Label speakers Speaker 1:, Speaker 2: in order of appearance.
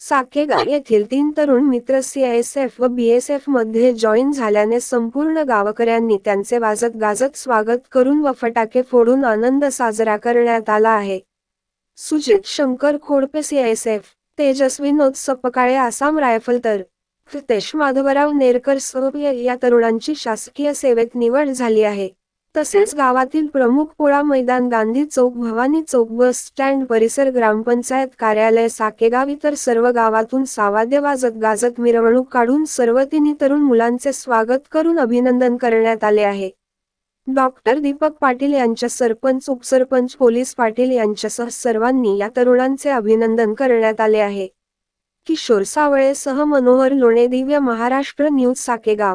Speaker 1: साकेगाव येथील तीन तरुण मित्र सीआयएसएफ व बीएसएफमध्ये जॉईन झाल्याने संपूर्ण गावकऱ्यांनी त्यांचे वाजत गाजत स्वागत करून व फटाके फोडून आनंद साजरा करण्यात आला आहे. सुजित शंकर खोडपे सीआयएसएफ तेजस्वी नोद सपकाळे आसाम रायफल तर हितेश माधवराव नेरकर सह या तरुणांची शासकीय सेवेत निवड झाली आहे. तसेच गावातील प्रमुख पोळा मैदान गांधी चौक भवानी चौक बस स्टँड परिसर ग्रामपंचायत कार्यालय साकेगाव इतर सर्व गावातून सावाद्य वाजत गाजत मिरवणूक काढून सर्व तिन्ही तरुण मुलांचे स्वागत करून अभिनंदन करण्यात आले आहे. डॉक्टर दीपक पाटील यांच्या सरपंच उपसरपंच पोलीस पाटील यांच्यासह सर्वांनी या तरुणांचे अभिनंदन करण्यात आले आहे. किशोर सावळेसह मनोहर लोणे दिव्य महाराष्ट्र न्यूज साकेगाव.